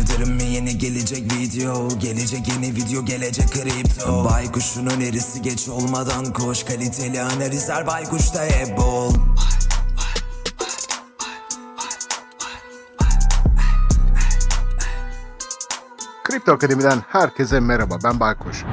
Bildirim mi yeni gelecek video Gelecek yeni video gelecek kripto Baykuşun önerisi geç olmadan koş Kaliteli analizler baykuşta hep bol Kripto Akademi'den herkese merhaba ben Baykuş.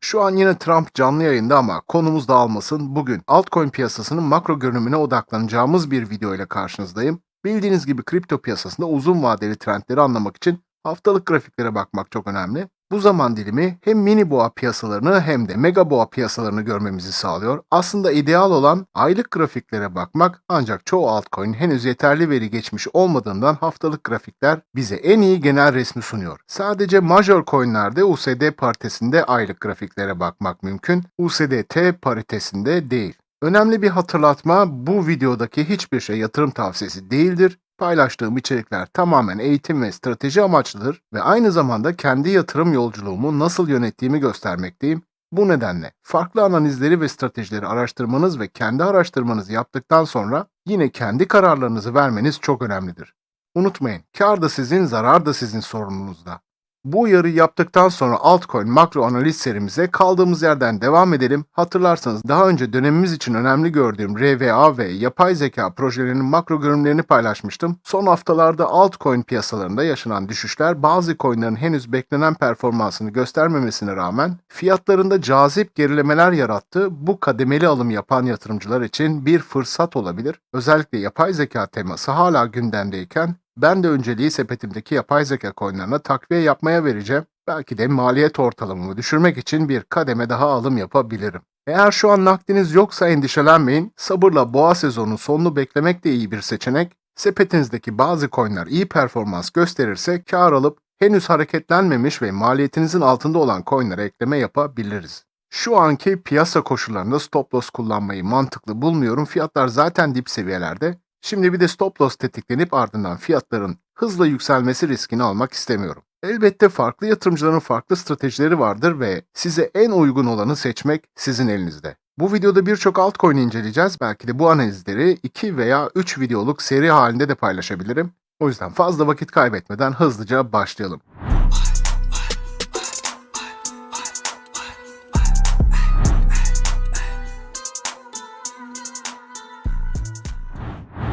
Şu an yine Trump canlı yayında ama konumuz dağılmasın. Bugün altcoin piyasasının makro görünümüne odaklanacağımız bir video ile karşınızdayım. Bildiğiniz gibi kripto piyasasında uzun vadeli trendleri anlamak için haftalık grafiklere bakmak çok önemli. Bu zaman dilimi hem mini boğa piyasalarını hem de mega boğa piyasalarını görmemizi sağlıyor. Aslında ideal olan aylık grafiklere bakmak ancak çoğu altcoin henüz yeterli veri geçmiş olmadığından haftalık grafikler bize en iyi genel resmi sunuyor. Sadece major coinlerde USD paritesinde aylık grafiklere bakmak mümkün. USDT paritesinde değil. Önemli bir hatırlatma bu videodaki hiçbir şey yatırım tavsiyesi değildir. Paylaştığım içerikler tamamen eğitim ve strateji amaçlıdır ve aynı zamanda kendi yatırım yolculuğumu nasıl yönettiğimi göstermekteyim. Bu nedenle farklı analizleri ve stratejileri araştırmanız ve kendi araştırmanızı yaptıktan sonra yine kendi kararlarınızı vermeniz çok önemlidir. Unutmayın, kar da sizin, zarar da sizin sorumluluğunuzda. Bu uyarı yaptıktan sonra altcoin makro analiz serimize kaldığımız yerden devam edelim. Hatırlarsanız daha önce dönemimiz için önemli gördüğüm RVA ve yapay zeka projelerinin makro görünümlerini paylaşmıştım. Son haftalarda altcoin piyasalarında yaşanan düşüşler bazı coinlerin henüz beklenen performansını göstermemesine rağmen fiyatlarında cazip gerilemeler yarattı. Bu kademeli alım yapan yatırımcılar için bir fırsat olabilir. Özellikle yapay zeka teması hala gündemdeyken ben de önceliği sepetimdeki yapay zeka coinlerine takviye yapmaya vereceğim. Belki de maliyet ortalamamı düşürmek için bir kademe daha alım yapabilirim. Eğer şu an nakdiniz yoksa endişelenmeyin. Sabırla boğa sezonunun sonunu beklemek de iyi bir seçenek. Sepetinizdeki bazı coinler iyi performans gösterirse kar alıp henüz hareketlenmemiş ve maliyetinizin altında olan coinlere ekleme yapabiliriz. Şu anki piyasa koşullarında stop loss kullanmayı mantıklı bulmuyorum. Fiyatlar zaten dip seviyelerde. Şimdi bir de stop loss tetiklenip ardından fiyatların hızla yükselmesi riskini almak istemiyorum. Elbette farklı yatırımcıların farklı stratejileri vardır ve size en uygun olanı seçmek sizin elinizde. Bu videoda birçok altcoin inceleyeceğiz. Belki de bu analizleri 2 veya 3 videoluk seri halinde de paylaşabilirim. O yüzden fazla vakit kaybetmeden hızlıca başlayalım.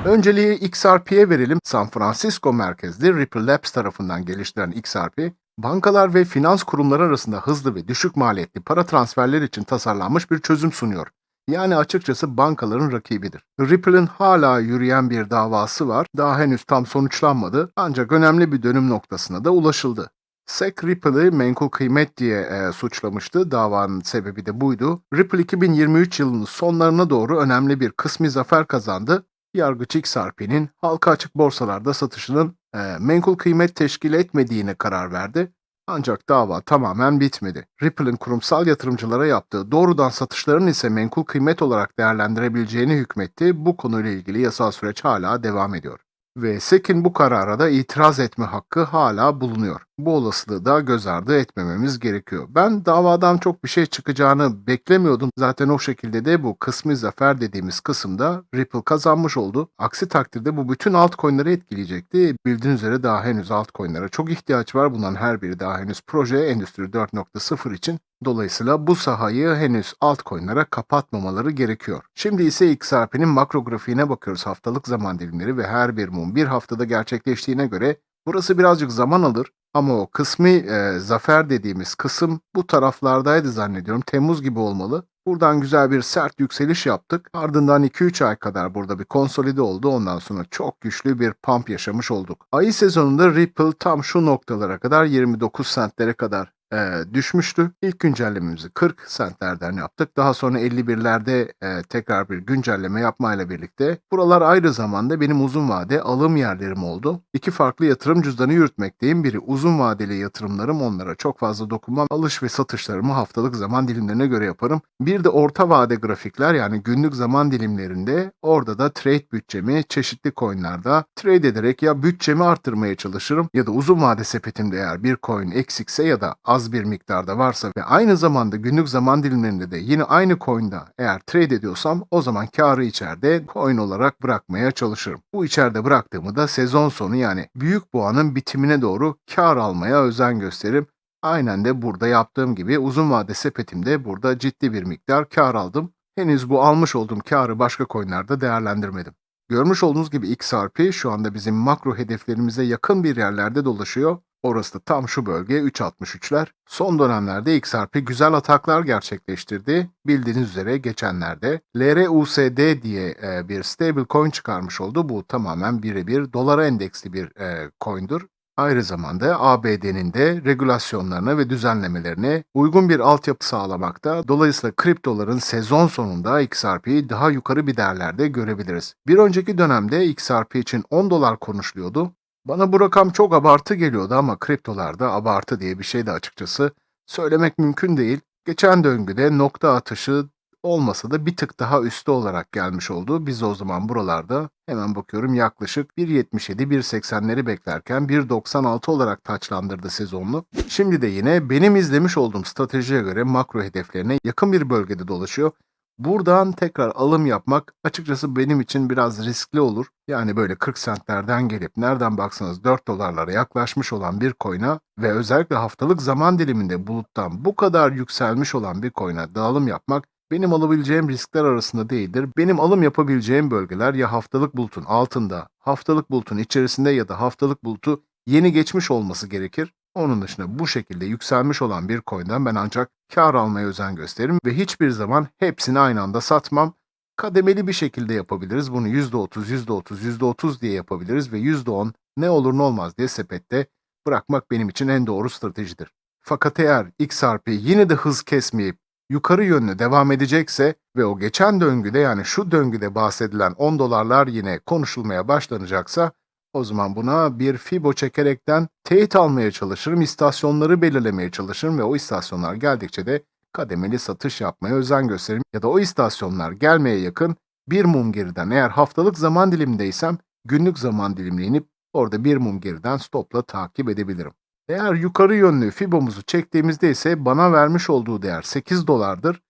Önceliği XRP'ye verelim. San Francisco merkezli Ripple Labs tarafından geliştirilen XRP, bankalar ve finans kurumları arasında hızlı ve düşük maliyetli para transferleri için tasarlanmış bir çözüm sunuyor. Yani açıkçası bankaların rakibidir. Ripple'ın hala yürüyen bir davası var. Daha henüz tam sonuçlanmadı ancak önemli bir dönüm noktasına da ulaşıldı. SEC Ripple'ı menkul kıymet diye e, suçlamıştı. Davanın sebebi de buydu. Ripple 2023 yılının sonlarına doğru önemli bir kısmi zafer kazandı Yargıç XRP'nin halka açık borsalarda satışının e, menkul kıymet teşkil etmediğine karar verdi. Ancak dava tamamen bitmedi. Ripple'ın kurumsal yatırımcılara yaptığı doğrudan satışların ise menkul kıymet olarak değerlendirebileceğini hükmetti. Bu konuyla ilgili yasal süreç hala devam ediyor. Ve SEC'in bu karara da itiraz etme hakkı hala bulunuyor. Bu olasılığı da göz ardı etmememiz gerekiyor. Ben davadan çok bir şey çıkacağını beklemiyordum. Zaten o şekilde de bu kısmi zafer dediğimiz kısımda Ripple kazanmış oldu. Aksi takdirde bu bütün altcoin'leri etkileyecekti. Bildiğiniz üzere daha henüz altcoin'lere çok ihtiyaç var. Bunların her biri daha henüz proje Endüstri 4.0 için Dolayısıyla bu sahayı henüz altcoin'lara kapatmamaları gerekiyor. Şimdi ise XRP'nin makro grafiğine bakıyoruz haftalık zaman dilimleri ve her bir mum bir haftada gerçekleştiğine göre burası birazcık zaman alır. Ama o kısmi e, zafer dediğimiz kısım bu taraflardaydı zannediyorum. Temmuz gibi olmalı. Buradan güzel bir sert yükseliş yaptık. Ardından 2-3 ay kadar burada bir konsolide oldu. Ondan sonra çok güçlü bir pump yaşamış olduk. Ayı sezonunda Ripple tam şu noktalara kadar 29 centlere kadar e, düşmüştü. İlk güncellememizi 40 centlerden yaptık. Daha sonra 51'lerde e, tekrar bir güncelleme yapmayla birlikte buralar ayrı zamanda benim uzun vade alım yerlerim oldu. İki farklı yatırım cüzdanı yürütmekteyim. Biri uzun vadeli yatırımlarım onlara çok fazla dokunmam. Alış ve satışlarımı haftalık zaman dilimlerine göre yaparım. Bir de orta vade grafikler yani günlük zaman dilimlerinde orada da trade bütçemi çeşitli coinlerde trade ederek ya bütçemi arttırmaya çalışırım ya da uzun vade sepetimde eğer bir coin eksikse ya da az bir miktarda varsa ve aynı zamanda günlük zaman dilimlerinde de yine aynı coin'da eğer trade ediyorsam o zaman karı içeride coin olarak bırakmaya çalışırım. Bu içeride bıraktığımı da sezon sonu yani büyük boğanın bitimine doğru kar almaya özen gösteririm. Aynen de burada yaptığım gibi uzun vade sepetimde burada ciddi bir miktar kar aldım. Henüz bu almış olduğum karı başka coinlerde değerlendirmedim. Görmüş olduğunuz gibi XRP şu anda bizim makro hedeflerimize yakın bir yerlerde dolaşıyor. Orası da tam şu bölge 3.63'ler. Son dönemlerde XRP güzel ataklar gerçekleştirdi. Bildiğiniz üzere geçenlerde LRUSD diye e, bir stable coin çıkarmış oldu. Bu tamamen birebir dolara endeksli bir e, coin'dur. Ayrı zamanda ABD'nin de regülasyonlarına ve düzenlemelerine uygun bir altyapı sağlamakta. Dolayısıyla kriptoların sezon sonunda XRP'yi daha yukarı bir değerlerde görebiliriz. Bir önceki dönemde XRP için 10 dolar konuşuluyordu. Bana bu rakam çok abartı geliyordu ama kriptolarda abartı diye bir şey de açıkçası söylemek mümkün değil. Geçen döngüde nokta atışı olmasa da bir tık daha üstü olarak gelmiş oldu. Biz o zaman buralarda hemen bakıyorum yaklaşık 1.77-1.80'leri beklerken 1.96 olarak taçlandırdı sezonlu. Şimdi de yine benim izlemiş olduğum stratejiye göre makro hedeflerine yakın bir bölgede dolaşıyor. Buradan tekrar alım yapmak açıkçası benim için biraz riskli olur. Yani böyle 40 centlerden gelip nereden baksanız 4 dolarlara yaklaşmış olan bir coin'a ve özellikle haftalık zaman diliminde buluttan bu kadar yükselmiş olan bir coin'a dağılım yapmak benim alabileceğim riskler arasında değildir. Benim alım yapabileceğim bölgeler ya haftalık bulutun altında, haftalık bulutun içerisinde ya da haftalık bulutu yeni geçmiş olması gerekir. Onun dışında bu şekilde yükselmiş olan bir coin'den ben ancak kar almaya özen gösteririm ve hiçbir zaman hepsini aynı anda satmam. Kademeli bir şekilde yapabiliriz. Bunu %30, %30, %30 diye yapabiliriz ve %10 ne olur ne olmaz diye sepette bırakmak benim için en doğru stratejidir. Fakat eğer XRP yine de hız kesmeyip yukarı yönlü devam edecekse ve o geçen döngüde yani şu döngüde bahsedilen 10 dolarlar yine konuşulmaya başlanacaksa o zaman buna bir fibo çekerekten teyit almaya çalışırım, istasyonları belirlemeye çalışırım ve o istasyonlar geldikçe de kademeli satış yapmaya özen gösteririm. Ya da o istasyonlar gelmeye yakın bir mum geriden eğer haftalık zaman dilimdeysem günlük zaman dilimine inip orada bir mum geriden stopla takip edebilirim. Eğer yukarı yönlü fibomuzu çektiğimizde ise bana vermiş olduğu değer 8 dolardır.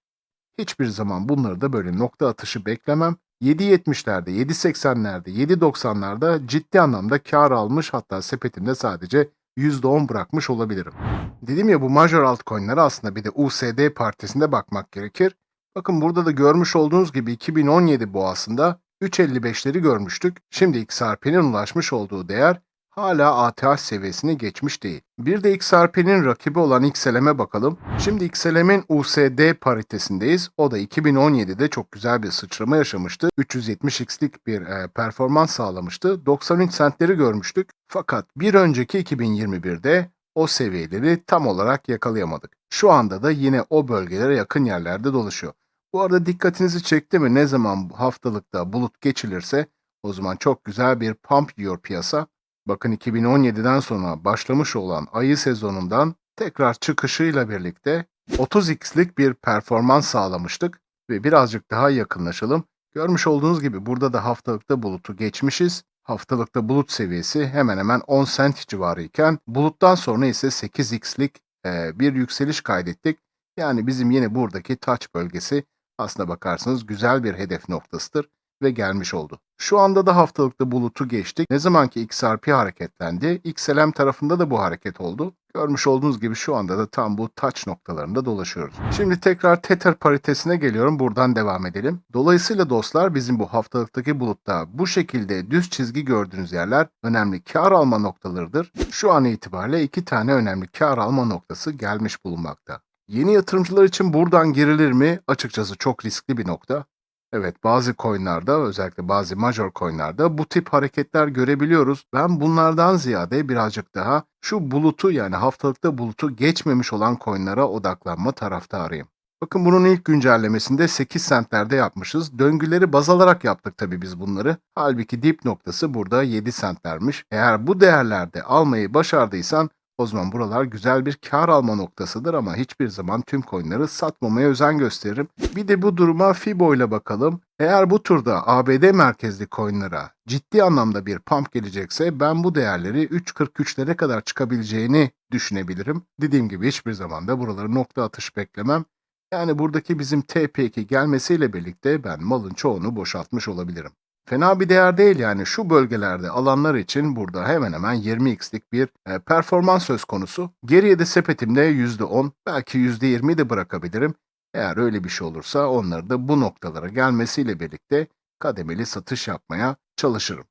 Hiçbir zaman bunları da böyle nokta atışı beklemem. 7.70'lerde, 7.80'lerde, 7.90'larda ciddi anlamda kar almış hatta sepetimde sadece %10 bırakmış olabilirim. Dedim ya bu major altcoin'lere aslında bir de USD partisinde bakmak gerekir. Bakın burada da görmüş olduğunuz gibi 2017 boğasında 3.55'leri görmüştük. Şimdi XRP'nin ulaşmış olduğu değer hala ATH seviyesini geçmiş değil. Bir de XRP'nin rakibi olan XLM'e bakalım. Şimdi XLM'in USD paritesindeyiz. O da 2017'de çok güzel bir sıçrama yaşamıştı. 370x'lik bir e, performans sağlamıştı. 93 centleri görmüştük. Fakat bir önceki 2021'de o seviyeleri tam olarak yakalayamadık. Şu anda da yine o bölgelere yakın yerlerde dolaşıyor. Bu arada dikkatinizi çekti mi ne zaman haftalıkta bulut geçilirse o zaman çok güzel bir pump yiyor piyasa. Bakın 2017'den sonra başlamış olan ayı sezonundan tekrar çıkışıyla birlikte 30x'lik bir performans sağlamıştık ve birazcık daha yakınlaşalım. Görmüş olduğunuz gibi burada da haftalıkta bulutu geçmişiz. Haftalıkta bulut seviyesi hemen hemen 10 cent civarı iken buluttan sonra ise 8x'lik e, bir yükseliş kaydettik. Yani bizim yine buradaki touch bölgesi aslına bakarsanız güzel bir hedef noktasıdır ve gelmiş oldu. Şu anda da haftalıkta bulutu geçtik. Ne zamanki XRP hareketlendi, XLM tarafında da bu hareket oldu. Görmüş olduğunuz gibi şu anda da tam bu touch noktalarında dolaşıyoruz. Şimdi tekrar Tether paritesine geliyorum. Buradan devam edelim. Dolayısıyla dostlar bizim bu haftalıktaki bulutta bu şekilde düz çizgi gördüğünüz yerler önemli kar alma noktalarıdır. Şu an itibariyle iki tane önemli kar alma noktası gelmiş bulunmakta. Yeni yatırımcılar için buradan girilir mi? Açıkçası çok riskli bir nokta. Evet bazı coinlarda özellikle bazı major coinlarda bu tip hareketler görebiliyoruz. Ben bunlardan ziyade birazcık daha şu bulutu yani haftalıkta bulutu geçmemiş olan coinlara odaklanma taraftarıyım. Bakın bunun ilk güncellemesinde 8 centlerde yapmışız. Döngüleri baz alarak yaptık tabii biz bunları. Halbuki dip noktası burada 7 centlermiş. Eğer bu değerlerde almayı başardıysan O zaman buralar güzel bir kar alma noktasıdır ama hiçbir zaman tüm coinleri satmamaya özen gösteririm. Bir de bu duruma FIBO ile bakalım. Eğer bu turda ABD merkezli coinlere ciddi anlamda bir pump gelecekse ben bu değerleri 3.43'lere kadar çıkabileceğini düşünebilirim. Dediğim gibi hiçbir zaman da buraları nokta atış beklemem. Yani buradaki bizim TP2 gelmesiyle birlikte ben malın çoğunu boşaltmış olabilirim. Fena bir değer değil yani şu bölgelerde alanlar için burada hemen hemen 20x'lik bir e, performans söz konusu. Geriye de sepetimde %10 belki %20 de bırakabilirim. Eğer öyle bir şey olursa onları da bu noktalara gelmesiyle birlikte kademeli satış yapmaya çalışırım.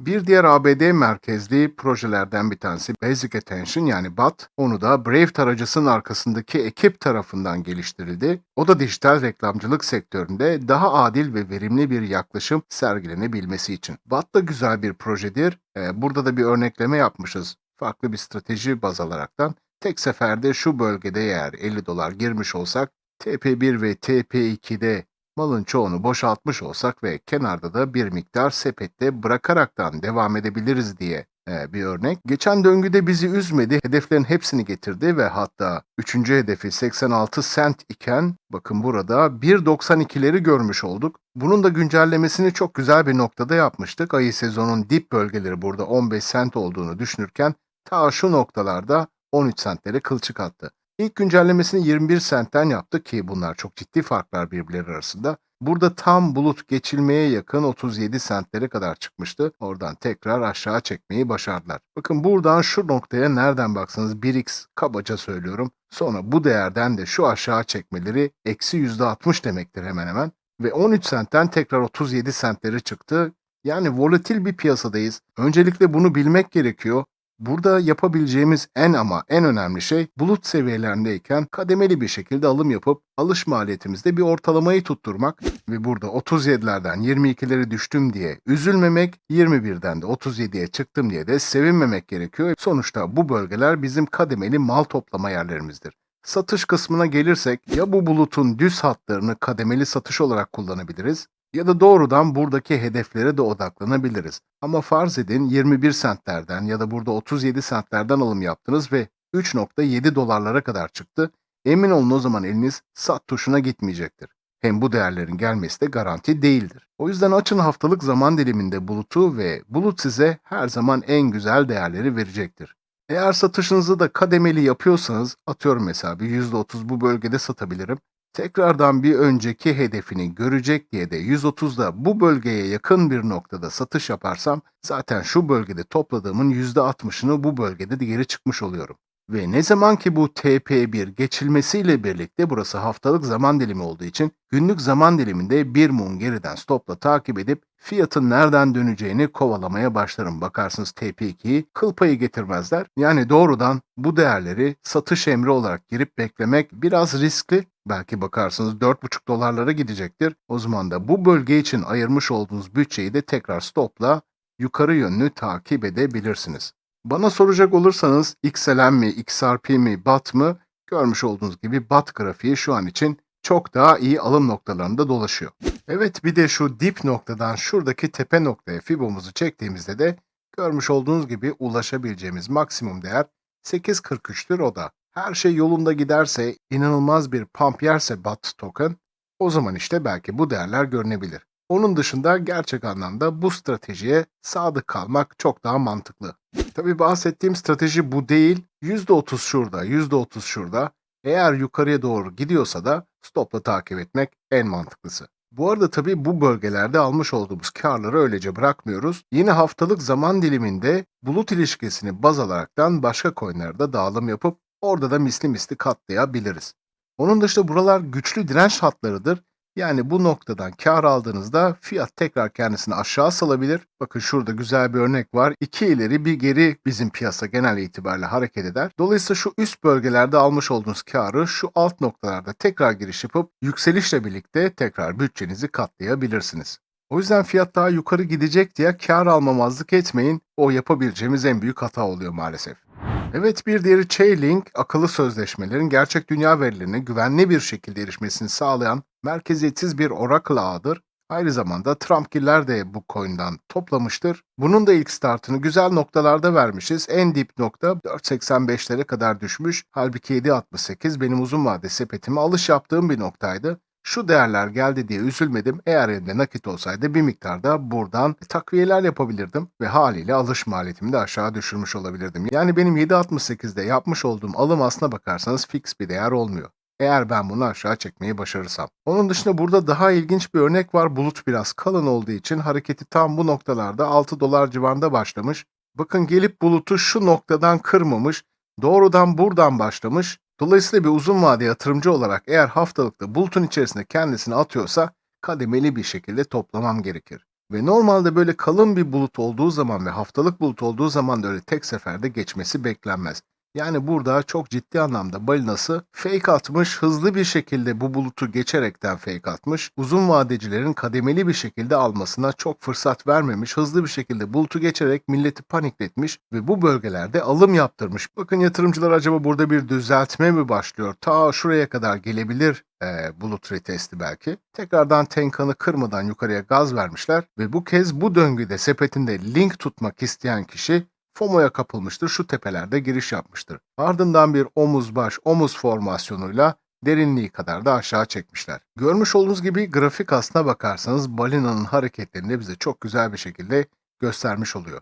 Bir diğer ABD merkezli projelerden bir tanesi Basic Attention yani BAT. Onu da Brave tarayıcısının arkasındaki ekip tarafından geliştirildi. O da dijital reklamcılık sektöründe daha adil ve verimli bir yaklaşım sergilenebilmesi için. BAT da güzel bir projedir. Ee, burada da bir örnekleme yapmışız. Farklı bir strateji baz alaraktan. Tek seferde şu bölgede eğer 50 dolar girmiş olsak TP1 ve TP2'de malın çoğunu boşaltmış olsak ve kenarda da bir miktar sepette bırakaraktan devam edebiliriz diye e, bir örnek. Geçen döngüde bizi üzmedi. Hedeflerin hepsini getirdi ve hatta 3. hedefi 86 cent iken bakın burada 1.92'leri görmüş olduk. Bunun da güncellemesini çok güzel bir noktada yapmıştık. Ayı sezonun dip bölgeleri burada 15 cent olduğunu düşünürken ta şu noktalarda 13 centlere kılçık attı. İlk güncellemesini 21 centten yaptı ki bunlar çok ciddi farklar birbirleri arasında. Burada tam bulut geçilmeye yakın 37 centlere kadar çıkmıştı. Oradan tekrar aşağı çekmeyi başardılar. Bakın buradan şu noktaya nereden baksanız 1x kabaca söylüyorum. Sonra bu değerden de şu aşağı çekmeleri eksi %60 demektir hemen hemen. Ve 13 centten tekrar 37 centlere çıktı. Yani volatil bir piyasadayız. Öncelikle bunu bilmek gerekiyor. Burada yapabileceğimiz en ama en önemli şey bulut seviyelerindeyken kademeli bir şekilde alım yapıp alış maliyetimizde bir ortalamayı tutturmak ve burada 37'lerden 22'lere düştüm diye üzülmemek, 21'den de 37'ye çıktım diye de sevinmemek gerekiyor. Sonuçta bu bölgeler bizim kademeli mal toplama yerlerimizdir. Satış kısmına gelirsek ya bu bulutun düz hatlarını kademeli satış olarak kullanabiliriz ya da doğrudan buradaki hedeflere de odaklanabiliriz. Ama farz edin 21 centlerden ya da burada 37 centlerden alım yaptınız ve 3.7 dolarlara kadar çıktı. Emin olun o zaman eliniz sat tuşuna gitmeyecektir. Hem bu değerlerin gelmesi de garanti değildir. O yüzden açın haftalık zaman diliminde bulutu ve bulut size her zaman en güzel değerleri verecektir. Eğer satışınızı da kademeli yapıyorsanız atıyorum mesela bir %30 bu bölgede satabilirim tekrardan bir önceki hedefini görecek diye de 130'da bu bölgeye yakın bir noktada satış yaparsam zaten şu bölgede topladığımın %60'ını bu bölgede de geri çıkmış oluyorum. Ve ne zaman ki bu TP1 geçilmesiyle birlikte burası haftalık zaman dilimi olduğu için günlük zaman diliminde bir mum geriden stopla takip edip fiyatın nereden döneceğini kovalamaya başlarım. Bakarsınız TP2'yi kıl payı getirmezler. Yani doğrudan bu değerleri satış emri olarak girip beklemek biraz riskli. Belki bakarsınız 4,5 dolarlara gidecektir. O zaman da bu bölge için ayırmış olduğunuz bütçeyi de tekrar stopla yukarı yönlü takip edebilirsiniz. Bana soracak olursanız XLM mi, XRP mi, BAT mı? Görmüş olduğunuz gibi BAT grafiği şu an için çok daha iyi alım noktalarında dolaşıyor. Evet bir de şu dip noktadan şuradaki tepe noktaya fibomuzu çektiğimizde de görmüş olduğunuz gibi ulaşabileceğimiz maksimum değer 8.43'tür o da. Her şey yolunda giderse, inanılmaz bir pump yerse BAT token, o zaman işte belki bu değerler görünebilir. Onun dışında gerçek anlamda bu stratejiye sadık kalmak çok daha mantıklı. Tabi bahsettiğim strateji bu değil. %30 şurada, %30 şurada. Eğer yukarıya doğru gidiyorsa da stopla takip etmek en mantıklısı. Bu arada tabi bu bölgelerde almış olduğumuz karları öylece bırakmıyoruz. Yine haftalık zaman diliminde bulut ilişkisini baz alaraktan başka coinlerde dağılım yapıp orada da misli misli katlayabiliriz. Onun dışında buralar güçlü direnç hatlarıdır. Yani bu noktadan kar aldığınızda fiyat tekrar kendisini aşağı salabilir. Bakın şurada güzel bir örnek var. İki ileri bir geri bizim piyasa genel itibariyle hareket eder. Dolayısıyla şu üst bölgelerde almış olduğunuz karı şu alt noktalarda tekrar giriş yapıp yükselişle birlikte tekrar bütçenizi katlayabilirsiniz. O yüzden fiyat daha yukarı gidecek diye kar almamazlık etmeyin. O yapabileceğimiz en büyük hata oluyor maalesef. Evet bir diğeri Chainlink, akıllı sözleşmelerin gerçek dünya verilerine güvenli bir şekilde erişmesini sağlayan merkeziyetsiz bir Oracle ağıdır. Aynı zamanda Trumpgiller de bu coin'dan toplamıştır. Bunun da ilk startını güzel noktalarda vermişiz. En dip nokta 4.85'lere kadar düşmüş. Halbuki 7.68 benim uzun vade sepetime alış yaptığım bir noktaydı. Şu değerler geldi diye üzülmedim. Eğer elimde nakit olsaydı bir miktarda buradan takviyeler yapabilirdim ve haliyle alış maliyetimi de aşağı düşürmüş olabilirdim. Yani benim 7.68'de yapmış olduğum alım aslına bakarsanız fix bir değer olmuyor. Eğer ben bunu aşağı çekmeyi başarırsam. Onun dışında burada daha ilginç bir örnek var. Bulut biraz kalın olduğu için hareketi tam bu noktalarda 6 dolar civarında başlamış. Bakın gelip bulutu şu noktadan kırmamış. Doğrudan buradan başlamış. Dolayısıyla bir uzun vade yatırımcı olarak eğer haftalıkta bulutun içerisinde kendisini atıyorsa kademeli bir şekilde toplamam gerekir. Ve normalde böyle kalın bir bulut olduğu zaman ve haftalık bulut olduğu zaman da öyle tek seferde geçmesi beklenmez. Yani burada çok ciddi anlamda balinası fake atmış, hızlı bir şekilde bu bulutu geçerekten fake atmış. Uzun vadecilerin kademeli bir şekilde almasına çok fırsat vermemiş, hızlı bir şekilde bulutu geçerek milleti panikletmiş ve bu bölgelerde alım yaptırmış. Bakın yatırımcılar acaba burada bir düzeltme mi başlıyor? Ta şuraya kadar gelebilir e, bulut retesti belki. Tekrardan tenkanı kırmadan yukarıya gaz vermişler ve bu kez bu döngüde sepetinde link tutmak isteyen kişi FOMO'ya kapılmıştır, şu tepelerde giriş yapmıştır. Ardından bir omuz baş omuz formasyonuyla derinliği kadar da aşağı çekmişler. Görmüş olduğunuz gibi grafik aslına bakarsanız balinanın hareketlerini bize çok güzel bir şekilde göstermiş oluyor.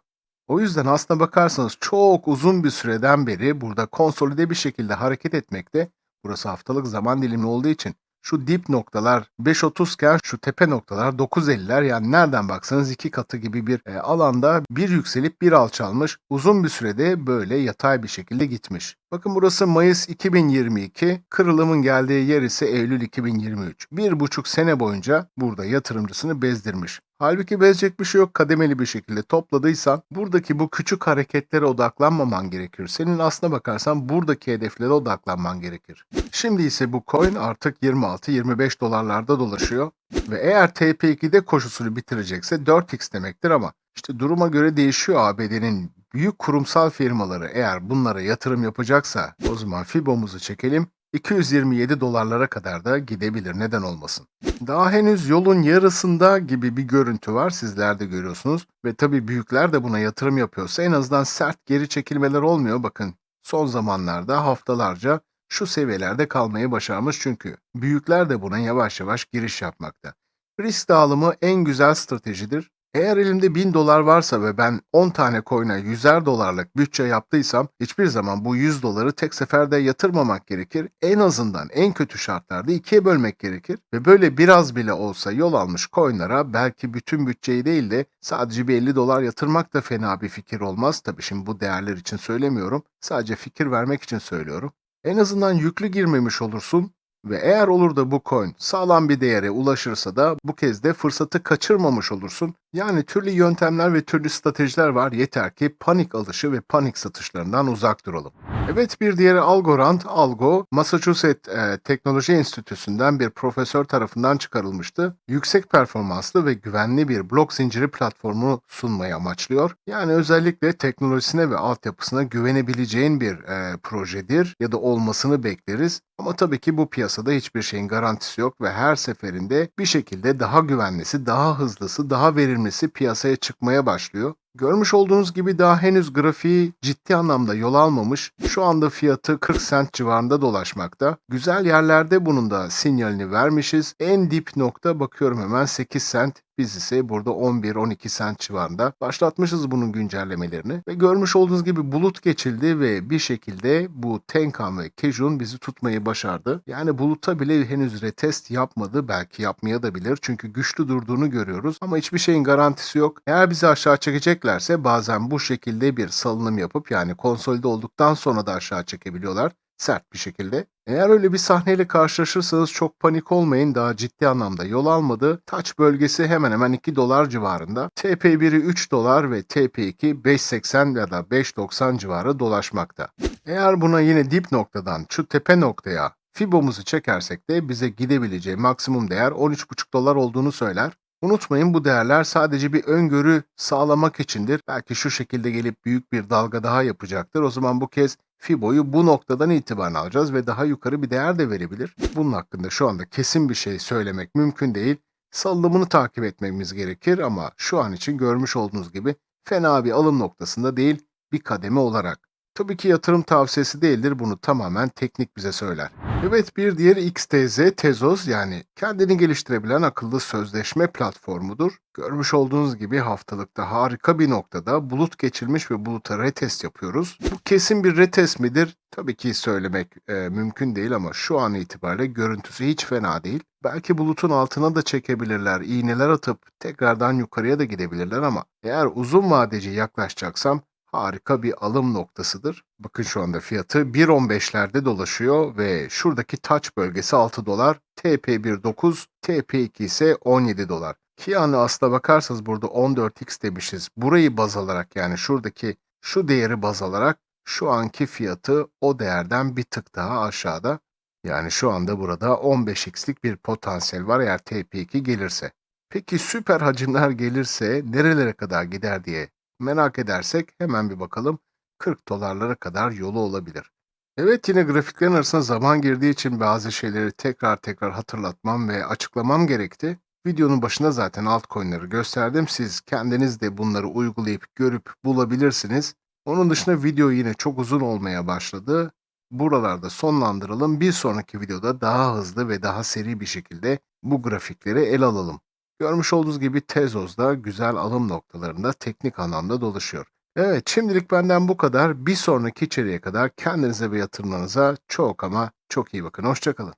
O yüzden aslına bakarsanız çok uzun bir süreden beri burada konsolide bir şekilde hareket etmekte. Burası haftalık zaman dilimi olduğu için şu dip noktalar 5.30 iken şu tepe noktalar 9.50'ler yani nereden baksanız iki katı gibi bir e, alanda bir yükselip bir alçalmış. Uzun bir sürede böyle yatay bir şekilde gitmiş. Bakın burası Mayıs 2022, kırılımın geldiği yer ise Eylül 2023. Bir buçuk sene boyunca burada yatırımcısını bezdirmiş. Halbuki bezecek bir şey yok kademeli bir şekilde topladıysan buradaki bu küçük hareketlere odaklanmaman gerekir. Senin aslına bakarsan buradaki hedeflere odaklanman gerekir. Şimdi ise bu coin artık 26-25 dolarlarda dolaşıyor. Ve eğer TP2'de koşusunu bitirecekse 4x demektir ama işte duruma göre değişiyor ABD'nin büyük kurumsal firmaları eğer bunlara yatırım yapacaksa o zaman FIBO'muzu çekelim 227 dolarlara kadar da gidebilir neden olmasın. Daha henüz yolun yarısında gibi bir görüntü var sizler de görüyorsunuz ve tabii büyükler de buna yatırım yapıyorsa en azından sert geri çekilmeler olmuyor bakın son zamanlarda haftalarca şu seviyelerde kalmayı başarmış çünkü büyükler de buna yavaş yavaş giriş yapmakta. Risk dağılımı en güzel stratejidir. Eğer elimde 1000 dolar varsa ve ben 10 tane coin'e 100'er dolarlık bütçe yaptıysam hiçbir zaman bu 100 doları tek seferde yatırmamak gerekir. En azından en kötü şartlarda ikiye bölmek gerekir ve böyle biraz bile olsa yol almış coin'lara belki bütün bütçeyi değil de sadece bir 50 dolar yatırmak da fena bir fikir olmaz. Tabii şimdi bu değerler için söylemiyorum. Sadece fikir vermek için söylüyorum. En azından yüklü girmemiş olursun ve eğer olur da bu coin sağlam bir değere ulaşırsa da bu kez de fırsatı kaçırmamış olursun. Yani türlü yöntemler ve türlü stratejiler var yeter ki panik alışı ve panik satışlarından uzak duralım. Evet bir diğeri Algorand, Algo, Massachusetts e, Teknoloji Enstitüsü'nden bir profesör tarafından çıkarılmıştı. Yüksek performanslı ve güvenli bir blok zinciri platformu sunmayı amaçlıyor. Yani özellikle teknolojisine ve altyapısına güvenebileceğin bir e, projedir ya da olmasını bekleriz. Ama tabii ki bu piyasada hiçbir şeyin garantisi yok ve her seferinde bir şekilde daha güvenlisi, daha hızlısı, daha verimlisi piyasaya çıkmaya başlıyor. Görmüş olduğunuz gibi daha henüz grafiği ciddi anlamda yol almamış. Şu anda fiyatı 40 sent civarında dolaşmakta. Güzel yerlerde bunun da sinyalini vermişiz. En dip nokta bakıyorum hemen 8 sent. Biz ise burada 11-12 sent civarında başlatmışız bunun güncellemelerini. Ve görmüş olduğunuz gibi bulut geçildi ve bir şekilde bu Tenkan ve Kejun bizi tutmayı başardı. Yani buluta bile henüz retest yapmadı. Belki yapmaya da bilir. Çünkü güçlü durduğunu görüyoruz. Ama hiçbir şeyin garantisi yok. Eğer bizi aşağı çekeceklerse bazen bu şekilde bir salınım yapıp yani konsolide olduktan sonra da aşağı çekebiliyorlar sert bir şekilde. Eğer öyle bir sahneyle karşılaşırsanız çok panik olmayın daha ciddi anlamda yol almadı. Touch bölgesi hemen hemen 2 dolar civarında. TP1'i 3 dolar ve TP2 5.80 ya da 5.90 civarı dolaşmakta. Eğer buna yine dip noktadan şu tepe noktaya Fibo'muzu çekersek de bize gidebileceği maksimum değer 13.5 dolar olduğunu söyler. Unutmayın bu değerler sadece bir öngörü sağlamak içindir. Belki şu şekilde gelip büyük bir dalga daha yapacaktır. O zaman bu kez Fibo'yu bu noktadan itibaren alacağız ve daha yukarı bir değer de verebilir. Bunun hakkında şu anda kesin bir şey söylemek mümkün değil. salınımını takip etmemiz gerekir ama şu an için görmüş olduğunuz gibi fena bir alım noktasında değil bir kademe olarak. Tabii ki yatırım tavsiyesi değildir bunu tamamen teknik bize söyler. Evet bir diğeri XTZ Tezos yani kendini geliştirebilen akıllı sözleşme platformudur. Görmüş olduğunuz gibi haftalıkta harika bir noktada bulut geçirmiş ve buluta retest yapıyoruz. Bu kesin bir retest midir? Tabii ki söylemek e, mümkün değil ama şu an itibariyle görüntüsü hiç fena değil. Belki bulutun altına da çekebilirler, iğneler atıp tekrardan yukarıya da gidebilirler ama eğer uzun vadeci yaklaşacaksam harika bir alım noktasıdır. Bakın şu anda fiyatı 1.15'lerde dolaşıyor ve şuradaki touch bölgesi 6 dolar, TP1.9, TP2 ise 17 dolar. Ki yani aslına bakarsanız burada 14x demişiz. Burayı baz alarak yani şuradaki şu değeri baz alarak şu anki fiyatı o değerden bir tık daha aşağıda. Yani şu anda burada 15x'lik bir potansiyel var eğer TP2 gelirse. Peki süper hacimler gelirse nerelere kadar gider diye merak edersek hemen bir bakalım 40 dolarlara kadar yolu olabilir. Evet yine grafiklerin arasına zaman girdiği için bazı şeyleri tekrar tekrar hatırlatmam ve açıklamam gerekti. Videonun başında zaten altcoin'leri gösterdim. Siz kendiniz de bunları uygulayıp görüp bulabilirsiniz. Onun dışında video yine çok uzun olmaya başladı. Buralarda sonlandıralım. Bir sonraki videoda daha hızlı ve daha seri bir şekilde bu grafikleri ele alalım. Görmüş olduğunuz gibi Tezos da güzel alım noktalarında teknik anlamda dolaşıyor. Evet şimdilik benden bu kadar. Bir sonraki içeriye kadar kendinize ve yatırımlarınıza çok ama çok iyi bakın. Hoşçakalın.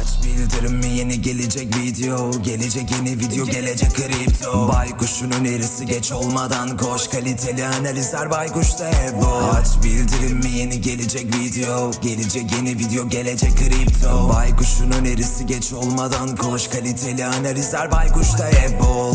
Aç bildirimi yeni gelecek video? Gelecek yeni video gelecek kripto. Baykuş'un önerisi geç olmadan koş. Kaliteli analizler Baykuş'ta hep bu. Aç bildirimi yeni gelecek video? Gelecek yeni video gelecek kripto. Baykuş'un önerisi geç olmadan koş. Kaliteli analizler Baykuş'ta hep bol